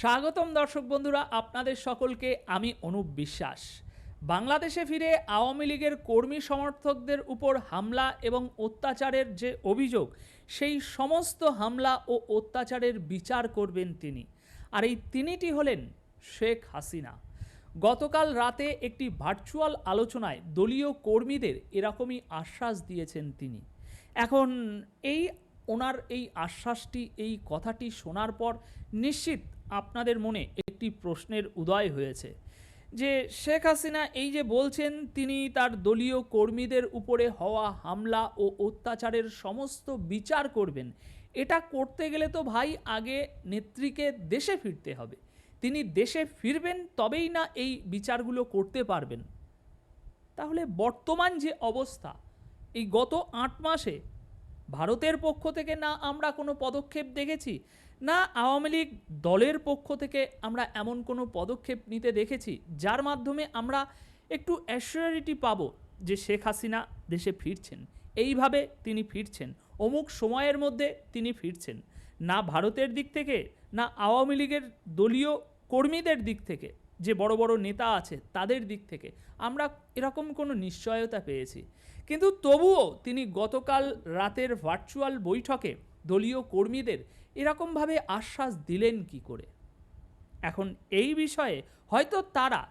স্বাগতম দর্শক বন্ধুরা, আপনাদের সকলকে আমি অনুপ বিশ্বাস। বাংলাদেশে ফিরে আওয়ামী লীগের কর্মী সমর্থকদের উপর হামলা এবং অত্যাচারের যে অভিযোগ, সেই সমস্ত হামলা ও অত্যাচারের বিচার করবেন তিনি। আর এই তিনিটি হলেন শেখ হাসিনা। গতকাল রাতে একটি ভার্চুয়াল আলোচনায় দলীয় কর্মীদের এরকমই আশ্বাস দিয়েছেন তিনি। এখন এই, ওনার এই আশ্বাসটি, এই কথাটি শোনার পর নিশ্চিত আপনাদের মনে একটি প্রশ্নের উদয় হয়েছে যে শেখ হাসিনা এই যে বলছেন তিনি তার দলীয় কর্মীদের উপরে হওয়া হামলা ও অত্যাচারের সমস্ত বিচার করবেন, এটা করতে গেলে তো ভাই আগে নেত্রীকে দেশে ফিরতে হবে। তিনি দেশে ফিরবেন তবেই না এই বিচারগুলো করতে পারবেন। তাহলে বর্তমান যে অবস্থা, এই গত আট মাসে ভারতের পক্ষ থেকে না আমরা কোনো পদক্ষেপ দেখেছি? না আওয়ামী লীগ দলের পক্ষ থেকে আমরা এমন কোনো পদক্ষেপ নিতে দেখেছি, যার মাধ্যমে আমরা একটু অ্যাসিওরিটি পাবো যে শেখ হাসিনা দেশে ফিরছেন? এইভাবে তিনি ফিরছেন। অমুক সময়ের মধ্যে তিনি ফিরছেন। না ভারতের দিক থেকে, না আওয়ামী লীগের দলীয় কর্মীদের দিক থেকে। যে বড় বড় নেতা আছে তাদের দিক থেকে আমরা এরকম কোনো নিশ্চয়তা পেয়েছি। কিন্তু তবুও তিনি গতকাল রাতের ভার্চুয়াল বৈঠকে দলীয় কর্মীদের এরকমভাবে আশ্বাস দিলেন কি করে? এখন এই বিষয়ে হয়তো তারা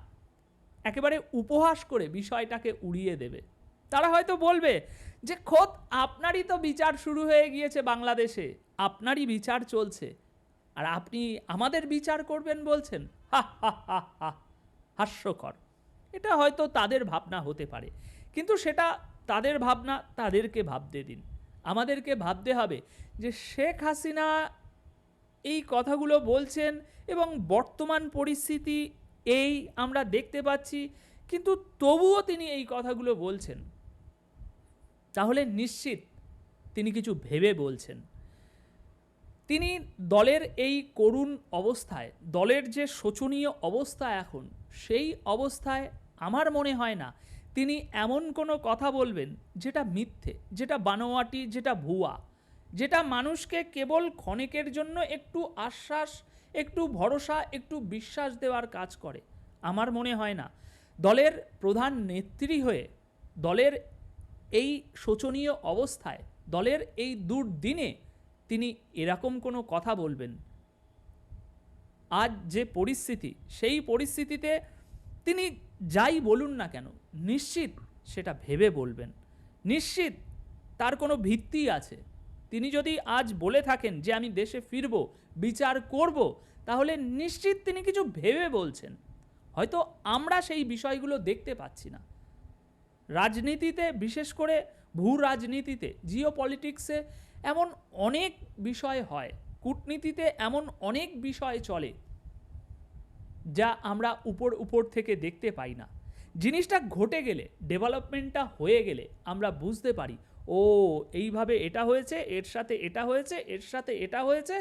একেবারে উপহাস করে বিষয়টাকে উড়িয়ে দেবে। তারা হয়তো বলবে যে, খোদ, আপনারই তো বিচার শুরু হয়ে গিয়েছে বাংলাদেশে। আপনারই বিচার চলছে। আর আপনি আমাদের বিচার করবেন বলছেন? হা হা হা হা, হাস্যকর। এটা হয়তো তাদের ভাবনা হতে পারে। কিন্তু সেটা তাদের ভাবনা তাদেরকে ভাবতে দিন। আমাদেরকে ভাবতে হবে যে শেখ হাসিনা এই কথাগুলো বলছেন এবং বর্তমান পরিস্থিতি এই আমরা দেখতে পাচ্ছি, কিন্তু তবুও তিনি এই কথাগুলো বলছেন। তাহলে নিশ্চিত তিনি কিছু ভেবে বলছেন। তিনি দলের এই করুণ অবস্থায়, দলের যে শোচনীয় অবস্থা এখন, সেই অবস্থায় আমার মনে হয় না তিনি এমন কোনো কথা বলবেন যেটা মিথ্যে, যেটা বানোয়াটি, যেটা ভুয়া, যেটা মানুষকে কেবল ক্ষণিকের জন্য একটু আশ্বাস, একটু ভরসা, একটু বিশ্বাস দেওয়ার কাজ করে। আমার মনে হয় না। দলের প্রধান নেত্রী হয়ে, দলের এই শোচনীয় অবস্থায়, দলের এই দুর্দিনে তিনি এরকম কোনো কথা বলবেন। আজ যে পরিস্থিতি, সেই পরিস্থিতিতে তিনি যাই বলুন না কেন, নিশ্চিত সেটা ভেবে বলবেন। নিশ্চিত তার কোনো ভিত্তি আছে। তিনি যদি আজ বলে থাকেন যে আমি দেশে ফিরব, বিচার করব, তাহলে নিশ্চিত তিনি কিছু ভেবে বলছেন। হয়তো আমরা সেই বিষয়গুলো দেখতে পাচ্ছি না। রাজনীতিতে, বিশেষ করে ভূ রাজনীতিতে জিও পলিটিক্সে এমন অনেক বিষয় হয়, কূটনীতিতে এমন অনেক বিষয় চলে যা আমরা উপর উপর থেকে দেখতে পাই না। জিনিসটা ঘটে গেলে ডেভেলপমেন্টটা হয়ে গেলে আমরা বুঝতে পারি, ও, এইভাবে এটা হয়েছে, এর সাথে এটা হয়েছে, এর সাথে এটা হয়েছে,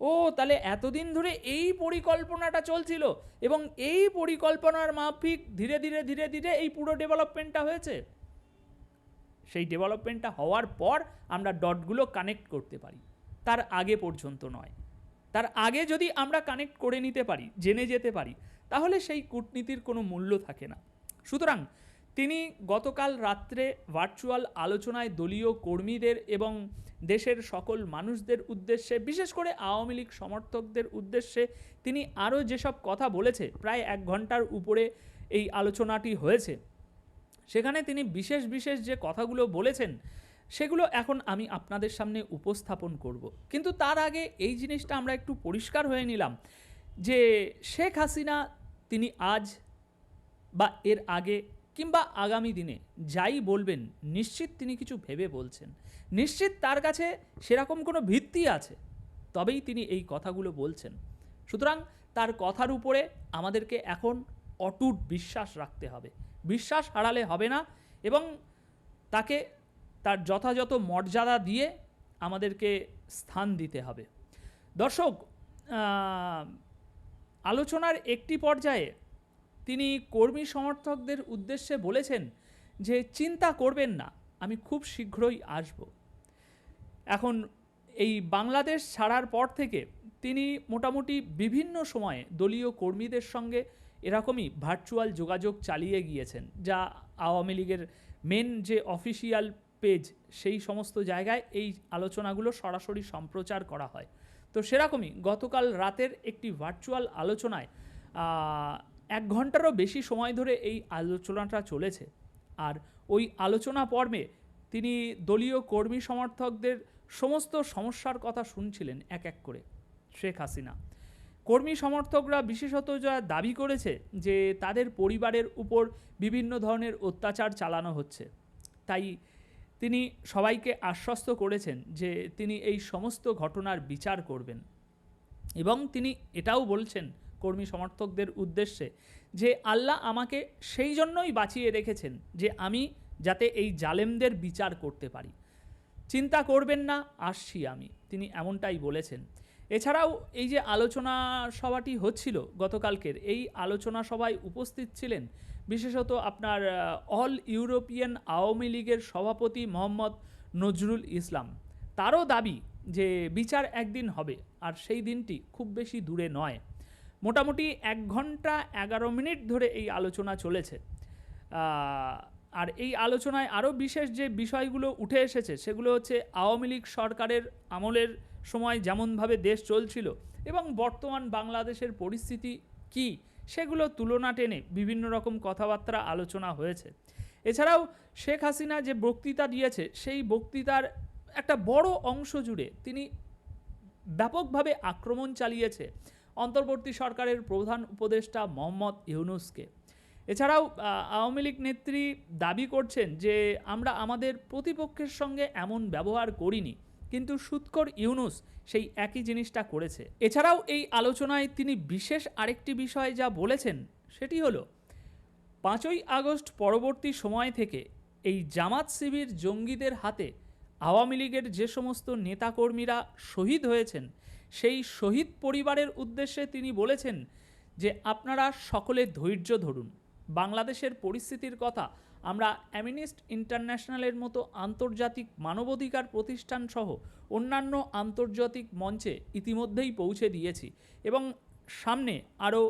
ও, তাহলে এতদিন ধরে এই পরিকল্পনাটা চলছিল এবং এই পরিকল্পনার মাফিক ধীরে ধীরে ধীরে ধীরে এই পুরো ডেভেলপমেন্টটা হয়েছে। সেই ডেভেলপমেন্টটা হওয়ার পর আমরা ডটগুলো কানেক্ট করতে পারি। তার আগে পর্যন্ত নয়। তার আগে যদি আমরা কানেক্ট করে নিতে পারি, জেনে যেতে পারি, তাহলে সেই কূটনীতির কোনো মূল্য থাকে না। সুতরাং তিনি গতকাল রাত্রে ভার্চুয়াল আলোচনায় দলীয় কর্মীদের এবং দেশের সকল মানুষদের উদ্দেশ্যে, বিশেষ করে আওয়ামী লীগ সমর্থকদের উদ্দেশ্যে তিনি আরও যেসব কথা বলেছে, প্রায় এক ঘণ্টার উপরে এই আলোচনাটি হয়েছে। সেখানে তিনি বিশেষ বিশেষ যে কথাগুলো বলেছেন, সেগুলো এখন আমি আপনাদের সামনে উপস্থাপন করব। কিন্তু তার আগে এই জিনিসটা আমরা একটু পরিষ্কার হয়ে নিলাম যে শেখ হাসিনা তিনি আজ বা এর আগে কিংবা আগামী দিনে যাই বলবেন, নিশ্চিত তিনি কিছু ভেবে বলছেন। নিশ্চিত তার কাছে সেরকম কোনো ভিত্তি আছে, তবেই তিনি এই কথাগুলো বলছেন। সুতরাং তার কথার উপরে আমাদেরকে এখন অটুট বিশ্বাস রাখতে হবে। বিশ্বাস হারালে হবে না এবং তাকে তার যথাযথ মর্যাদা দিয়ে আমাদেরকে স্থান দিতে হবে। দর্শক আলোচনার একটি পর্যায়ে তিনি কর্মী সমর্থকদের উদ্দেশ্যে বলেছেন যে, চিন্তা করবেন না, আমি খুব শীঘ্রই আসব। এখন এই বাংলাদেশ ছাড়ার পর থেকে তিনি মোটামুটি বিভিন্ন সময়ে দলীয় কর্মীদের সঙ্গে এরকমই ভার্চুয়াল যোগাযোগ চালিয়ে গিয়েছেন, যা আওয়ামী লীগের মেন যে অফিসিয়াল পেজ সেই সমস্ত জায়গায় এই আলোচনাগুলো সরাসরি সম্প্রচার করা হয়। তো সেরকমই গতকাল রাতের একটি ভার্চুয়াল আলোচনায় এক ঘন্টারও বেশি সময় ধরে এই আলোচনাটা চলেছে। আর ওই আলোচনা পর্বে তিনি দলীয় কর্মী সমর্থকদের সমস্ত সমস্যার কথা শুনছিলেন এক এক করে। শেখ হাসিনা কর্মী সমর্থকরা বিশেষত যা দাবি করেছে যে তাদের পরিবারের উপর বিভিন্ন ধরনের অত্যাচার চালানো হচ্ছে। তাই তিনি সবাইকে আশ্বস্ত করেছেন যে তিনি এই সমস্ত ঘটনার বিচার করবেন। এবং তিনি এটাও বলছেন কর্মী সমর্থকদের উদ্দেশ্যে যে আল্লাহ আমাকে সেই জন্যই বাঁচিয়ে রেখেছেন যে আমি যাতে এই জালেমদের বিচার করতে পারি। চিন্তা করবেন না, আসছি আমি। তিনি এমনটাই বলেছেন। এছাড়াও এই যে আলোচনা সভাটি হচ্ছিল গতকালকের, এই আলোচনা সভায় উপস্থিত ছিলেন বিশেষত আপনার অল ইউরোপিয়ান আওয়ামী লীগের সভাপতি মোহাম্মদ নজরুল ইসলাম। তারও দাবি যে বিচার একদিন হবে আর সেই দিনটি খুব বেশি দূরে নয়। মোটামুটি এক ঘণ্টা এগারো মিনিট ধরে এই আলোচনা চলেছে। আর এই আলোচনায় আরও বিশেষ যে বিষয়গুলো উঠে এসেছে সেগুলো হচ্ছে আওয়ামী লীগ সরকারের আমলের সময় যেমনভাবে দেশ চলছিল এবং বর্তমান বাংলাদেশের পরিস্থিতি কি, সেগুলো তুলনা টেনে বিভিন্ন রকম কথাবার্তা আলোচনা হয়েছে। এছাড়াও শেখ হাসিনা যে বক্তৃতা দিয়েছে, সেই বক্তৃতার একটা বড় অংশ জুড়ে তিনি ব্যাপকভাবে আক্রমণ চালিয়েছে অন্তর্বর্তী সরকারের প্রধান উপদেষ্টা মোহাম্মদ ইউনুসকে। এছাড়াও আওয়ামী লীগ নেত্রী দাবি করছেন যে, আমরা আমাদের প্রতিপক্ষের সঙ্গে এমন ব্যবহার করিনি। কিন্তু সুৎকর ইউনুস সেই একই জিনিসটা করেছে। এছাড়াও এই আলোচনায় তিনি বিশেষ আরেকটি বিষয় যা বলেছেন সেটি হলো, পাঁচই আগস্ট পরবর্তী সময় থেকে এই জামাত শিবির জঙ্গিদের হাতে আওয়ামী লীগের যে সমস্ত নেতাকর্মীরা শহীদ হয়েছেন, সেই শহীদ পরিবারের উদ্দেশ্যে তিনি বলেছেন যে, আপনারা সকলে ধৈর্য ধরুন। বাংলাদেশের পরিস্থিতির কথা আমরা অ্যামিনিস্ট ইন্টারন্যাশনালের মতো আন্তর্জাতিক মানবাধিকার প্রতিষ্ঠান সহ অন্যান্য আন্তর্জাতিক মঞ্চে ইতিমধ্যেই পৌঁছে দিয়েছি এবং সামনে আরও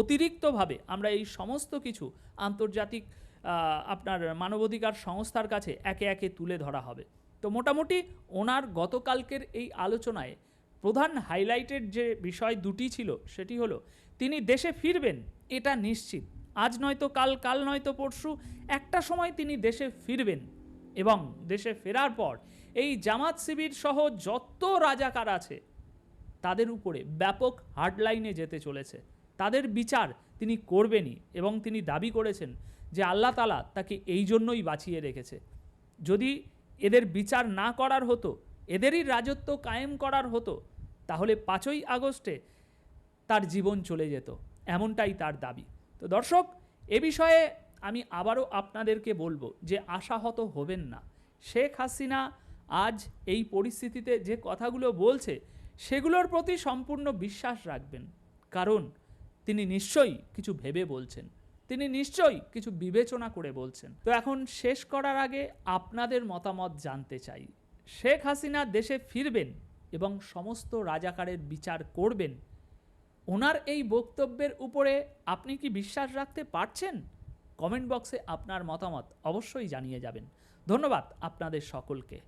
অতিরিক্তভাবে আমরা এই সমস্ত কিছু আন্তর্জাতিক আপনার মানবাধিকার সংস্থার কাছে একে একে তুলে ধরা হবে। তো মোটামুটি ওনার গতকালকের এই আলোচনায় প্রধান হাইলাইটেড যে বিষয় দুটি ছিল সেটি হলো, তিনি দেশে ফিরবেন, এটা নিশ্চিত। আজ নয়তো কাল কাল নয়তো পরশু, একটা সময় তিনি দেশে ফিরবেন এবং দেশে ফেরার পর এই জামাত শিবির সহ যত রাজাকার আছে, তাদের উপরে ব্যাপক হার্ডলাইনে যেতে চলেছে। তাদের বিচার তিনি করবেনই এবং তিনি দাবি করেছেন যে আল্লাহ তালা তাকে এই জন্যই বাঁচিয়ে রেখেছে। যদি এদের বিচার না করার হতো, এদেরই রাজত্ব কায়েম করার হতো, তাহলে পাঁচই আগস্টে তার জীবন চলে যেত। এমনটাই তার দাবি। তো দর্শক, এ বিষয়ে আমি আবারও আপনাদেরকে বলব যে আশাহত হবেন না। শেখ হাসিনা আজ এই পরিস্থিতিতে যে কথাগুলো বলছে, সেগুলোর প্রতি সম্পূর্ণ বিশ্বাস রাখবেন। কারণ তিনি নিশ্চয়ই কিছু ভেবে বলছেন। তিনি নিশ্চয়ই কিছু বিবেচনা করে বলছেন। তো এখন শেষ করার আগে আপনাদের মতামত জানতে চাই। শেখ হাসিনা দেশে ফিরবেন এবং সমস্ত রাজাকারের বিচার করবেন ওনার এই বক্তব্যের উপরে আপনি কি বিশ্বাস রাখতে পারছেন? কমেন্ট বক্সে আপনার মতামত অবশ্যই জানিয়ে যাবেন। ধন্যবাদ আপনাদের সকলকে।